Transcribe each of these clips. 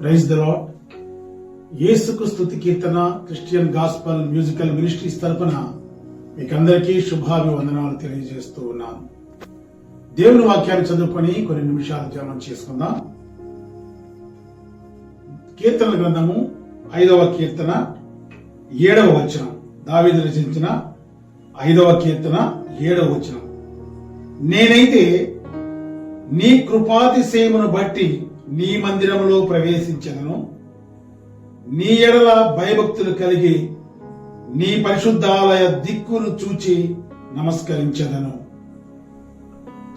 Praise the lord యేసుకు స్తుతి కీర్తన క్రిస్టియన్ గాస్పల్ మ్యూజికల్ మినిస్ట్రీస్ తరపున మీకందరికీ శుభాభివందనాలు తెలియజేస్తూ ఉన్నాను. దేవుని వాక్యాన్ని చదువుకొని కొన్ని నిమిషాలు ధ్యానం చేసుకుందాం. కీర్తన గ్రంథము ఐదవ కీర్తన ఏడవ వచనం. దావీదు రచించిన ఐదవ కీర్తన ఏడవ వచనం. నేనైతే నీ కృపాతిశయమును బట్టి నీ మందిరములో ప్రవేశించదను నీ ఎడల భయభక్తులు కలిగి నీ పరిశుద్ధాలయ దిక్కును చూచి నమస్కరించదను.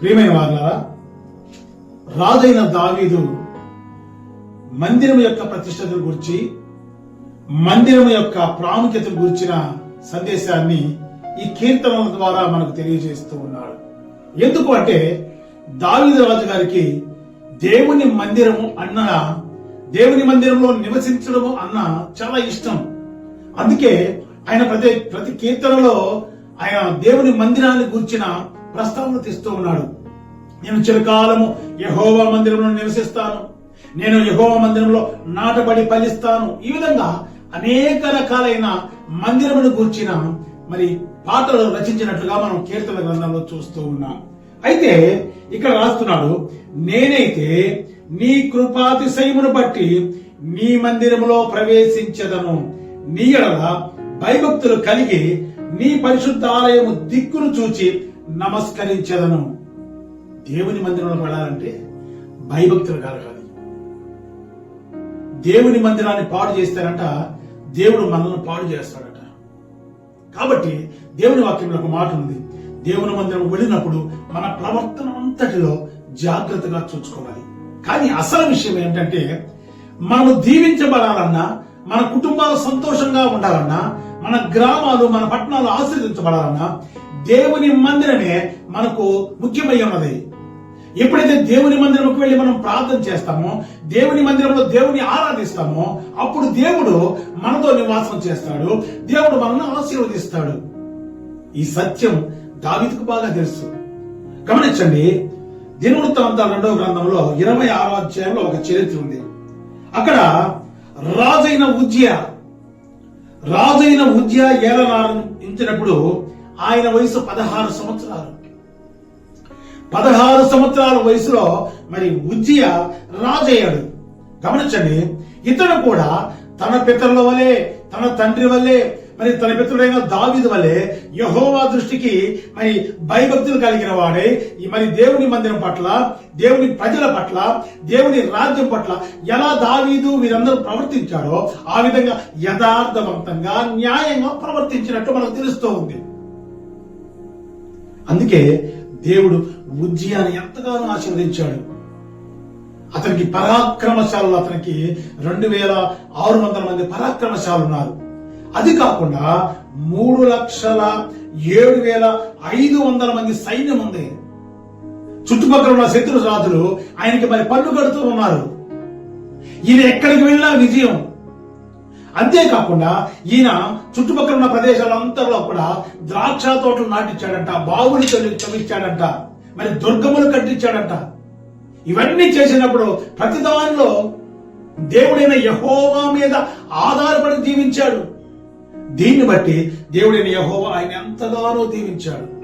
ప్రియమైన వాళ్ళారా రాజైన దావీదు మందిరం యొక్క ప్రతిష్టతను గురించి మందిరం యొక్క ప్రాముఖ్యత గురించిన సందేశాన్ని ఈ కీర్తనల ద్వారా మనకు తెలియజేస్తూ ఉన్నాడు. ఎందుకు అంటే దావీదు రాజు గారికి దేవుని మందిరము అన్న దేవుని మందిరంలో నివసించడము అన్న చాలా ఇష్టం. అందుకే ఆయన ప్రతి ప్రతి కీర్తనలో ఆయన దేవుని మందిరాన్ని గురించిన ప్రస్తావన తీస్తూ ఉన్నాడు. నేను చిరకాలము యహోవా మందిరంలో నివసిస్తాను. నేను యహోవా మందిరంలో నాటబడి ఫలిస్తాను. ఈ విధంగా అనేక రకాలైన మందిరమును గూర్చిన మరి పాటలు రచించినట్లుగా మనం కీర్తన గ్రంథంలో చూస్తూ ఉన్నాం. అయితే ఇక్కడ రాస్తున్నాడు నేనైతే నీ కృపాతిశయమును బట్టి నీ మందిరములో ప్రవేశించదను. నీ ఎడల భయభక్తులు కలిగి నీ పరిశుద్ధ ఆలయము దిక్కును చూచి నమస్కరించదను. దేవుని మందిరంలో వెళ్ళాలంటే భయభక్తులు కలగాలి. దేవుని మందిరాన్ని పాడు చేస్తారంట దేవుడు మనల్ని పాడు చేస్తాడట. కాబట్టి దేవుని వాక్యంలో ఒక మాట ఉంది. దేవుని మందిరం వెళ్ళినప్పుడు మన ప్రవర్తన అంతటిలో జాగ్రత్తగా చూసుకోవాలి. కానీ అసలు విషయం ఏంటంటే మనము దీవించబడాలన్నా మన కుటుంబాలు సంతోషంగా ఉండాలన్నా మన గ్రామాలు మన పట్టణాలు ఆశీర్వదించబడాలన్నా దేవుని మందిరమే మనకు ముఖ్యమై ఉన్నది. ఎప్పుడైతే దేవుని మందిరంకి వెళ్ళి మనం ప్రార్థన చేస్తామో దేవుని మందిరంలో దేవుని ఆరాధిస్తామో అప్పుడు దేవుడు మనతో నివాసం చేస్తాడు. దేవుడు మనల్ని ఆశీర్వదిస్తాడు. ఈ సత్యం దావిదికు బాగా తెలుసు. గమనించండి దినవృత్తాంత రెండవ గ్రంథంలో ఇరవై ఆరో అధ్యాయంలో ఒక చరిత్ర ఉంది. అక్కడ రాజైన ఉజ్య రాజైన ఉజ్య ఏలనారించినప్పుడు ఆయన వయసు పదహారు సంవత్సరాలు. పదహారు సంవత్సరాల వయసులో మరి ఉజ్జియ రాజయ్యాడు. గమనించండి ఇతడు కూడా తన పితరుల వలె తన తండ్రి వల్లే మరి తన పితృడైన దావిదు వలె యహోవా దృష్టికి మరి భయభక్తులు కలిగిన వాడే. ఈ మరి దేవుని మందిరం పట్ల దేవుని ప్రజల పట్ల దేవుని రాజ్యం పట్ల ఎలా దావీదు వీరందరూ ప్రవర్తించారో ఆ విధంగా యథార్థవంతంగా న్యాయంగా ప్రవర్తించినట్టు మనకు తెలుస్తూ ఉంది. అందుకే దేవుడు ఉజ్జియాన్ని ఎంతగానో ఆశీర్వదించాడు. అతనికి పరాక్రమశాలు అతనికి రెండు వేల ఆరు వందల మంది పరాక్రమశాలు ఉన్నారు అది కాకుండా మూడు లక్షల ఏడు వేల ఐదు వందల మంది సైన్యం ఉంది. చుట్టుపక్కల ఉన్న శత్రు రాజులు ఆయనకి మరి పన్ను కడుతూ ఉన్నారు. ఈయన ఎక్కడికి వెళ్ళినా విజయం. అంతేకాకుండా ఈయన చుట్టుపక్కల ఉన్న ప్రదేశాలంతలో కూడా ద్రాక్ష తోటలు నాటించాడంట బావులు చవిచ్చాడంట మరి దుర్గములు కట్టించాడంట. ఇవన్నీ చేసినప్పుడు ప్రతి దానిలో దేవుడైన యహోవా మీద ఆధారపడి జీవించాడు. దీన్ని బట్టి దేవుడైన యహోవ ఆయన ఎంతగానో దీవించాడు.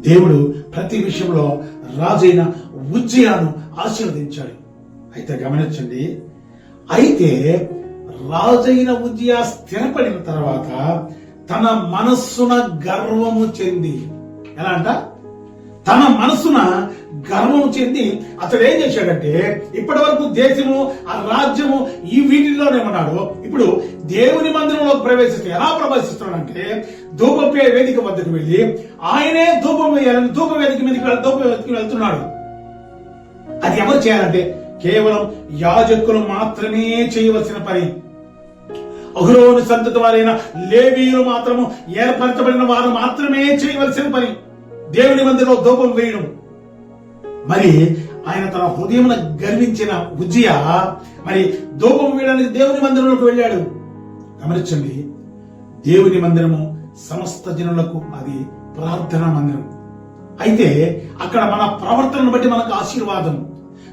దేవుడు ప్రతి విషయంలో రాజైన ఉజ్జయాను ఆశీర్వదించాడు. అయితే గమనించండి అయితే రాజైన ఉజ్జయ స్థిరపడిన తర్వాత తన మనస్సున గర్వము చెంది. ఎలా అంట? తన మనసున గర్వం చెంది అతడు ఏం చేశాడంటే ఇప్పటి వరకు దేశము ఆ రాజ్యము ఈ వీటిల్లోనే ఉన్నాడు. ఇప్పుడు దేవుని మందిరంలోకి ప్రవేశిస్తూ ఎలా ప్రవేశిస్తున్నాడంటే ధూప వేదిక వద్దకు వెళ్ళి ఆయనే ధూపం వేయాలని ధూప వేదిక మీదకి వెళ్- ధూప వేదికకి వెళ్తున్నాడు. అది ఎవరు చేయాలంటే కేవలం యాజకులు మాత్రమే చేయవలసిన పని. అహురోని సంతతి వారైన లేవీయులు మాత్రము ఏర్పరచబడిన వారు మాత్రమే చేయవలసిన పని. దేవుని మందిలో ధూపం వేయడం. మరి ఆయన తన హృదయమున గర్వించిన ఉజ్జయ మరి ధూపం వేయడానికి దేవుని మందిరంలోకి వెళ్ళాడు. గమనించండి దేవుని మందిరము సమస్త జనులకు అది ప్రార్థనా మందిరం. అయితే అక్కడ మన ప్రవర్తనను బట్టి మనకు ఆశీర్వాదం.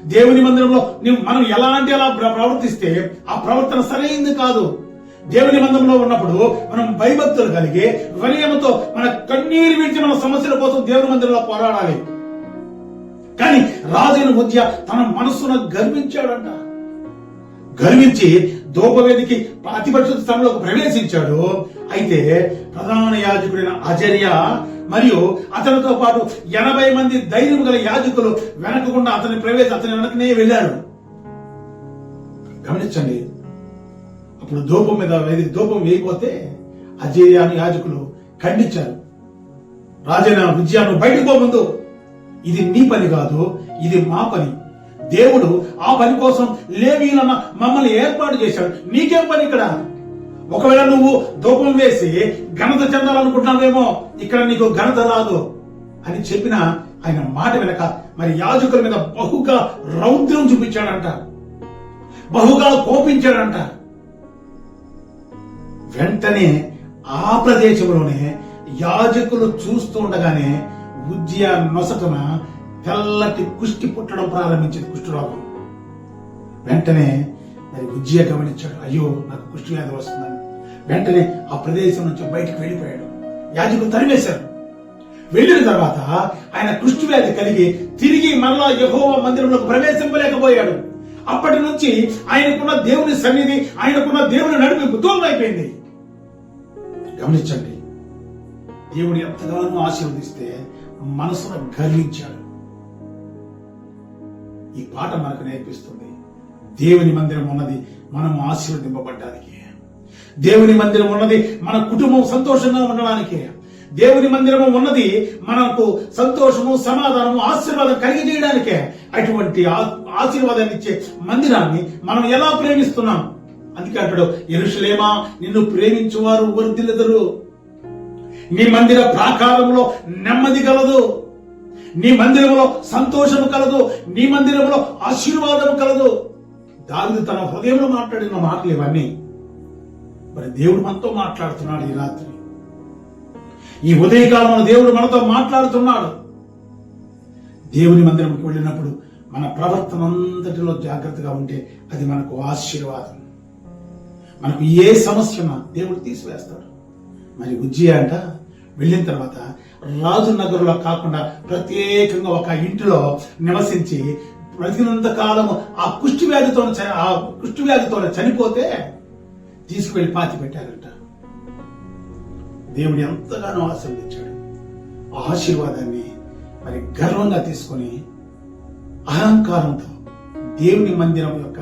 దేవుని మందిరంలో మనం ఎలాంటి అలా ప్ర- ప్రవర్తిస్తే ఆ ప్రవర్తన సరైంది కాదు. దేవుని బంధంలో ఉన్నప్పుడు మనం భయభక్తులు కలిగి వినయముతో మన కన్నీరు విడిచి మన సమస్యల కోసం దేవుని మందిరంలో పోరాడాలి. కానీ రాజైన మధ్య తన మనస్సును గర్వించాడంట. గర్వించి దూపవేదికి అతి స్థలంలో స్థలంలోకి ప్రవేశించాడు. అయితే ప్రధాన యాజకుడైన అజర్య మరియు అతనితో పాటు ఎనభై మంది ధైర్యం గల యాజకులు వెనకకుండా అతని ప్రవేశ అతని వెనకనే వెళ్ళారు. గమనించండి అప్పుడు ధూపం మీద వేది ధూపం వేయకపోతే అజేయ యాజకులు ఖండించారు. రాజైన విజయాన్ని బయటకు పోముందు ఇది నీ పని కాదు ఇది మా పని. దేవుడు ఆ పని కోసం లేవీలన్న మమ్మల్ని ఏర్పాటు చేశాడు. నీకేం పని ఇక్కడ? ఒకవేళ నువ్వు ధూపం వేసి ఘనత చెందాలనుకుంటున్నావేమో ఇక్కడ నీకు ఘనత రాదు అని చెప్పిన ఆయన మాట వెనక మరి యాజకుల మీద బహుగా రౌద్రం చూపించాడంట. బహుగా కోపించాడంట. వెంటనే ఆ ప్రదేశంలోనే యాజకులు చూస్తూ ఉండగానే ఉజ్జయ నొసటన తెల్లటి కుష్టి పుట్టడం ప్రారంభించింది కుష్ఠరోగం. వెంటనే మరి ఉజ్జయ గమనించాడు అయ్యో నాకు కుష్టి వ్యాధి వస్తుందని. వెంటనే ఆ ప్రదేశం నుంచి బయటకు వెళ్ళిపోయాడు. యాజకులు తరివేశారు వెళ్ళిన తర్వాత ఆయన కుష్టి వ్యాధి కలిగి తిరిగి మరలా యహోవ మందిరంలోకి ప్రవేశింపలేకపోయాడు. అప్పటి నుంచి ఆయనకున్న దేవుని సన్నిధి ఆయనకున్న దేవుని నడిపి దూరం అయిపోయింది గమనించండి. దేవుడు ఎంతగానో ఆశీర్వదిస్తే మనసును గర్వించాడు. ఈ పాట మనకు నేర్పిస్తుంది. దేవుని మందిరం ఉన్నది మనం ఆశీర్వదింపబడ్డానికి. దేవుని మందిరం ఉన్నది మన కుటుంబం సంతోషంగా ఉండడానికి. దేవుని మందిరము ఉన్నది మనకు సంతోషము సమాధానము ఆశీర్వాదం కలిగి చేయడానికే. అటువంటి ఆశీర్వాదాన్ని ఇచ్చే మందిరాన్ని మనం ఎలా ప్రేమిస్తున్నాం? అందుకే అంటాడు ఎరుషులేమా నిన్ను ప్రేమించువారు వర్ధిల్లెదరు నీ మందిర ప్రాకారంలో నెమ్మది కలదు. నీ మందిరంలో సంతోషము కలదు. నీ మందిరంలో ఆశీర్వాదం కలదు. దావిదు తన హృదయంలో మాట్లాడిన మాటలు ఇవన్నీ. మరి దేవుడు మనతో మాట్లాడుతున్నాడు ఈ రాత్రి. ఈ ఉదయకాలంలో దేవుడు మనతో మాట్లాడుతున్నాడు. దేవుని మందిరంకి వెళ్ళినప్పుడు మన ప్రవర్తన అంతటిలో జాగ్రత్తగా ఉంటే అది మనకు ఆశీర్వాదం. మనకు ఏ సమస్యన దేవుడు తీసివేస్తాడు. మరి ఉజ్జయ అంట వెళ్ళిన తర్వాత రాజు నగరులో కాకుండా ప్రత్యేకంగా ఒక ఇంటిలో నివసించి బ్రతికినంత కాలము ఆ కుష్టి వ్యాధితో ఆ కుష్టి వ్యాధితో చనిపోతే తీసుకువెళ్ళి పాతి పెట్టారంట. దేవుడు ఎంతగానో ఆశీర్వదించాడు ఆ ఆశీర్వాదాన్ని మరి గర్వంగా తీసుకొని అహంకారంతో దేవుని మందిరం యొక్క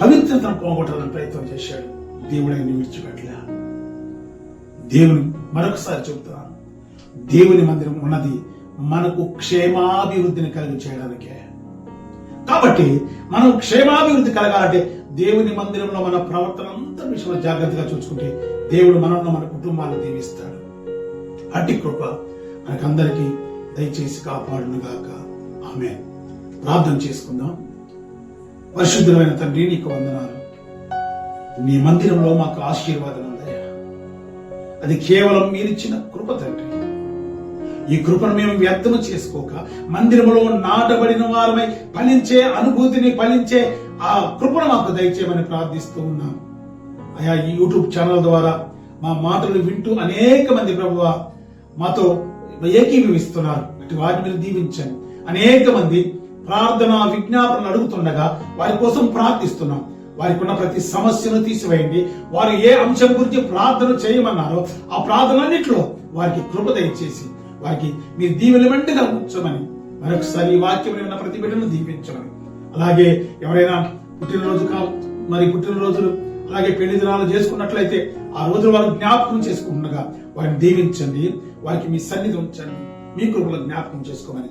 పవిత్రతను పోగొట్టాలని ప్రయత్నం చేశాడు. దేవుడు ఆయన విడిచిపెట్టలే. దేవుని మరొకసారి చెబుతున్నాను. దేవుని మందిరం ఉన్నది మనకు క్షేమాభివృద్ధిని కలిగి చేయడానికే. కాబట్టి మనం క్షేమాభివృద్ధి కలగాలంటే దేవుని మందిరంలో మన ప్రవర్తన అంతా విషయంలో జాగ్రత్తగా చూసుకుంటే దేవుడు మనల్ని మన కుటుంబాన్ని దీవిస్తాడు. అట్టి కృప మనకందరికీ దయచేసి కాపాడును గాక ఆమె ప్రార్థన చేసుకుందాం. పరిశుద్ధమైన తండ్రి నీకు వందనాలు. నీ మందిరంలో మాకు ఆశీర్వాదం ఉందయ్యా అది కేవలం మీరిచ్చిన కృప తండ్రి. ఈ కృపను మేము వ్యర్థము చేసుకోక మందిరంలో నాటబడిన వారమై ఫలించే అనుభూతిని ఫలించే ఆ కృపను మాకు దయచేయమని ప్రార్థిస్తూ ఉన్నాం. అయా ఈ యూట్యూబ్ ఛానల్ ద్వారా మా మాటలు వింటూ అనేక మంది ప్రభువ మాతో ఏకీభవిస్తున్నారు. అటు వాటి మీద దీవించండి. అనేక మంది ప్రార్థన విజ్ఞాపనలు అడుగుతుండగా వారి కోసం ప్రార్థిస్తున్నాం. వారికి ఉన్న ప్రతి సమస్యను తీసివేయండి. వారు ఏ అంశం గురించి ప్రార్థన చేయమన్నారో ఆ ప్రార్థనన్నింటిలో వారికి కృప దయచేసి వారికి మీ దీవెన వెంటనే ఉంచమని మరొకసారి ఈ వాక్యం ఉన్న ప్రతి బిడ్డను దీవించమని. అలాగే ఎవరైనా పుట్టినరోజు కా మరి పుట్టినరోజులు అలాగే పెళ్ళి దినాలు చేసుకున్నట్లయితే ఆ రోజు వారు జ్ఞాపకం చేసుకుంటుండగా వారిని దీవించండి. వారికి మీ సన్నిధి ఉంచండి. మీ కృపలో జ్ఞాపకం చేసుకోమని.